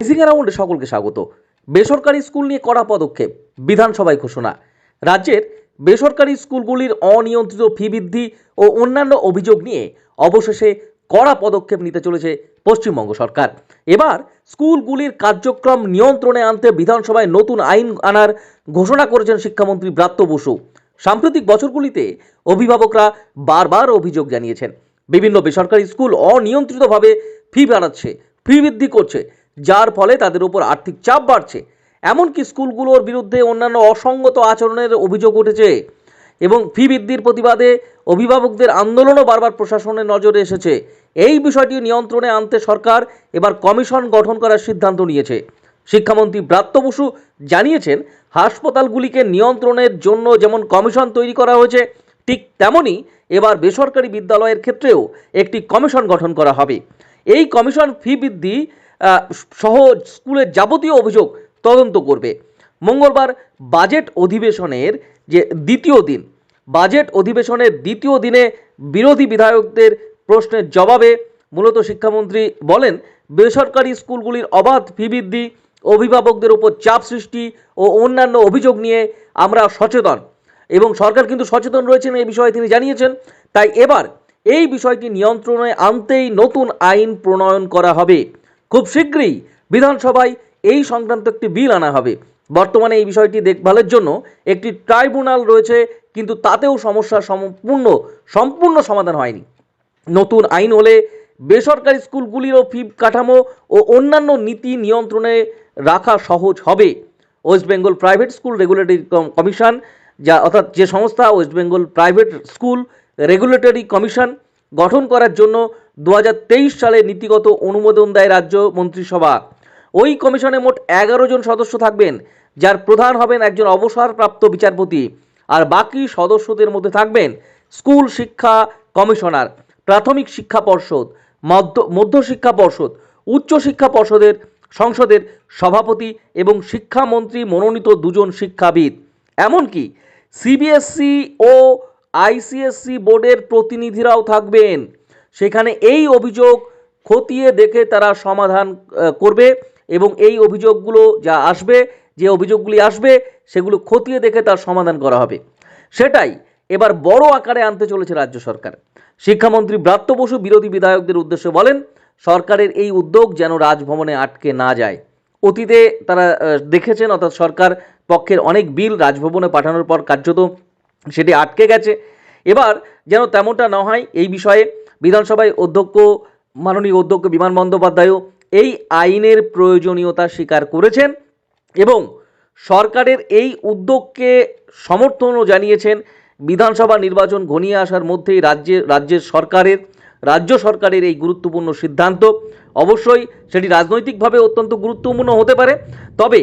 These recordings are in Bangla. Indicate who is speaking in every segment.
Speaker 1: রাউন্ডে সকলকে স্বাগত। বেসরকারি স্কুল নিয়ে কড়া পদক্ষেপ, বিধানসভায় ঘোষণা। রাজ্যের বেসরকারি স্কুলগুলির অনিয়ন্ত্রিত ফি বৃদ্ধি ও অন্যান্য অভিযোগ নিয়ে অবশেষে কড়া পদক্ষেপ নিতে চলেছে পশ্চিমবঙ্গ সরকার। এবার স্কুলগুলির কার্যক্রম নিয়ন্ত্রণে আনতে বিধানসভায় নতুন আইন আনার ঘোষণা করেছেন শিক্ষামন্ত্রী ব্রাত্য বসু। সাম্প্রতিক বছরগুলিতে অভিভাবকরা বারবার অভিযোগ জানিয়েছেন। বিভিন্ন বেসরকারি স্কুল অনিয়ন্ত্রিতভাবে ফি বাড়াচ্ছে, ফি বৃদ্ধি করছে যার ফলে তাদের উপর আর্থিক চাপ বাড়ছে। এমনকি স্কুলগুলোর বিরুদ্ধে অন্যান্য অসঙ্গত আচরণের অভিযোগ উঠেছে এবং ফি বৃদ্ধির প্রতিবাদে অভিভাবকদের আন্দোলনও বারবার প্রশাসনের নজরে এসেছে। এই বিষয়টি নিয়ন্ত্রণে আনতে সরকার এবার কমিশন গঠন করার সিদ্ধান্ত নিয়েছে। শিক্ষামন্ত্রী ব্রাত্য বসু জানিয়েছেন, হাসপাতালগুলিকে নিয়ন্ত্রণের জন্য যেমন কমিশন তৈরি করা হয়েছে, ঠিক তেমনই এবার বেসরকারি বিদ্যালয়ের ক্ষেত্রেও একটি কমিশন গঠন করা হবে। এই কমিশন ফি বৃদ্ধি সহ স্কুলের যাবতীয় অভিযোগ তদন্ত করবে। মঙ্গলবার বাজেট অধিবেশনের যে দ্বিতীয় দিন, বাজেট অধিবেশনের দ্বিতীয় দিনে বিরোধী বিধায়কদের প্রশ্নের জবাবে মূলত শিক্ষামন্ত্রী বলেন, বেসরকারি স্কুলগুলির অবাধ ফি বৃদ্ধি, অভিভাবকদের উপর চাপ সৃষ্টি ও অন্যান্য অভিযোগ নিয়ে আমরা সচেতন এবং সরকার কিন্তু সচেতন রয়েছেন এই বিষয়ে তিনি জানিয়েছেন। তাই এবার এই বিষয়টি নিয়ন্ত্রণে আনতেই নতুন আইন প্রণয়ন করা হবে। খুব শীঘ্রই বিধানসভায় এই সংক্রান্ত একটি বিল আনা হবে। বর্তমানে এই বিষয়টি দেখভালের জন্য একটি ট্রাইব্যুনাল রয়েছে, কিন্তু তাতেও সমস্যার সম্পূর্ণ সম্পূর্ণ সমাধান হয়নি। নতুন আইন হলে বেসরকারি স্কুলগুলিরও ফি কাঠামো ও অন্যান্য নীতি নিয়ন্ত্রণে রাখা সহজ হবে। West Bengal private school regulatory commission, যা অর্থাৎ যে সংস্থা West Bengal private school regulatory commission গঠন করার জন্য দু হাজার তেইশ সালে নীতিগত অনুমোদন দেয় রাজ্য মন্ত্রিসভা। ওই কমিশনে মোট এগারো জন সদস্য থাকবেন, যার প্রধান হবেন একজন অবসরপ্রাপ্ত বিচারপতি। আর বাকি সদস্যদের মধ্যে থাকবেন স্কুল শিক্ষা কমিশনার, প্রাথমিক শিক্ষা পর্ষদ, মধ্য মধ্য শিক্ষা পর্ষদ, উচ্চ শিক্ষা পর্ষদের সংসদের সভাপতি এবং শিক্ষামন্ত্রী মনোনীত দুজন শিক্ষাবিদ। এমনকি সিবিএসসি ও আইসিএসসি বোর্ডের প্রতিনিধিরাও থাকবেন। সেখানে এই অভিযোগ খতিয়ে দেখে তারা সমাধান করবে এবং এই অভিযোগগুলো যা আসবে, যে অভিযোগগুলি আসবে, সেগুলো খতিয়ে দেখে তার সমাধান করা হবে। সেটাই এবার বড় আকারে আনতে চলেছে রাজ্য সরকার। শিক্ষামন্ত্রী ব্রাত্য বসু বিরোধী বিধায়কদের উদ্দেশ্যে বলেন, সরকারের এই উদ্যোগ যেন রাজভবনে আটকে না যায়। অতীতে তারা দেখেছেন, অর্থাৎ সরকার পক্ষের অনেক বিল রাজভবনে পাঠানোর পর কার্যত সেটি আটকে গেছে। এবার যেন তেমনটা না হয়, এই বিষয়ে বিধানসভায় অধ্যক্ষ, মাননীয় অধ্যক্ষ বিমান বন্দ্যোপাধ্যায়ও এই আইনের প্রয়োজনীয়তা স্বীকার করেছেন এবং সরকারের এই উদ্যোগকে সমর্থনও জানিয়েছেন। বিধানসভা নির্বাচন ঘনিয়ে আসার মধ্যেই রাজ্যে, রাজ্যের সরকারের, রাজ্য সরকারের এই গুরুত্বপূর্ণ সিদ্ধান্ত। অবশ্যই সেটি রাজনৈতিকভাবে অত্যন্ত গুরুত্বপূর্ণ হতে পারে। তবে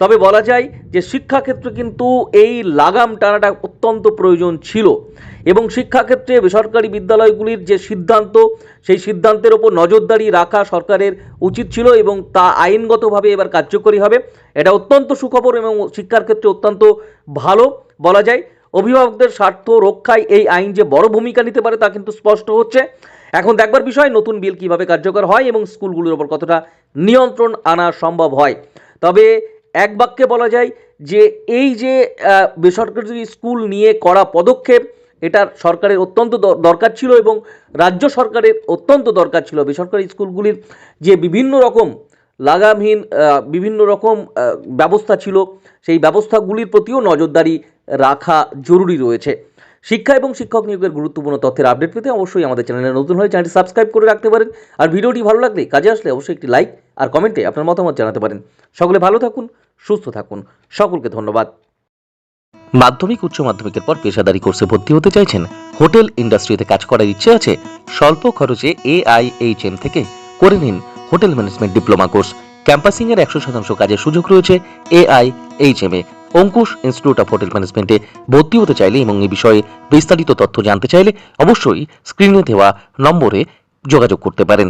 Speaker 1: তবে বলা যায় যে শিক্ষাক্ষেত্রে কিন্তু এই লাগাম টানাটা অত্যন্ত প্রয়োজন ছিল এবং শিক্ষাক্ষেত্রে বেসরকারি বিদ্যালয়গুলির যে সিদ্ধান্ত, সেই সিদ্ধান্তের ওপর নজরদারি রাখা সরকারের উচিত ছিল এবং তা আইনগতভাবে এবার কার্যকরী হবে। এটা অত্যন্ত সুখবর এবং শিক্ষার ক্ষেত্রে অত্যন্ত ভালো। বলা যায় অভিভাবকদের স্বার্থ রক্ষায় এই আইন যে বড় ভূমিকা নিতে পারে তা কিন্তু স্পষ্ট হচ্ছে। এখন দেখবার বিষয়, নতুন বিল কীভাবে কার্যকর হয় এবং স্কুলগুলোর ওপর কতটা নিয়ন্ত্রণ আনা সম্ভব হয়। তবে এক বাক্যে বলা যায় যে এই যে বেসরকারি স্কুল নিয়ে করা পদক্ষেপ এটার সরকারের অত্যন্ত দরকার ছিল এবং রাজ্য সরকারের অত্যন্ত দরকার ছিল। বেসরকারি স্কুলগুলির যে বিভিন্ন রকম লাগামহীন বিভিন্ন রকম ব্যবস্থা ছিল, সেই ব্যবস্থাগুলির প্রতিও নজরদারি রাখা জরুরি রয়েছে। শিক্ষা এবং শিক্ষক নিয়োগের গুরুত্বপূর্ণ তথ্যের আপডেট পেতে অবশ্যই আমাদের চ্যানেলে নতুন হয়ে চ্যানেলটি সাবস্ক্রাইব করে রাখতে পারেন। আর ভিডিওটি ভালো লাগলে কাজে আসলে অবশ্যই একটি লাইক আর কমেন্টে আপনার মতামত জানাতে পারেন। সকলে ভালো থাকুন, সুস্থ থাকুন। সকলকে ধন্যবাদ। মাধ্যমিক, উচ্চ মাধ্যমিকের পর পেশাদারি কোর্সে ভর্তি হতে চাইছেন, হোটেল ইন্ডাস্ট্রিতে কাজ করার ইচ্ছে আছে, স্বল্প খরচে এআইএইচএম থেকে করে নিন hotel management diploma course. Campusing এর একশো শতাংশ কাজের সুযোগ রয়েছে এআইএইচএম এ। অঙ্কুশ ইনস্টিটিউট অফ হোটেল ম্যানেজমেন্টে ভর্তি হতে চাইলে এবং এই বিষয়ে বিস্তারিত তথ্য জানতে চাইলে অবশ্যই স্ক্রিনে দেওয়া নম্বরে যোগাযোগ করতে পারেন।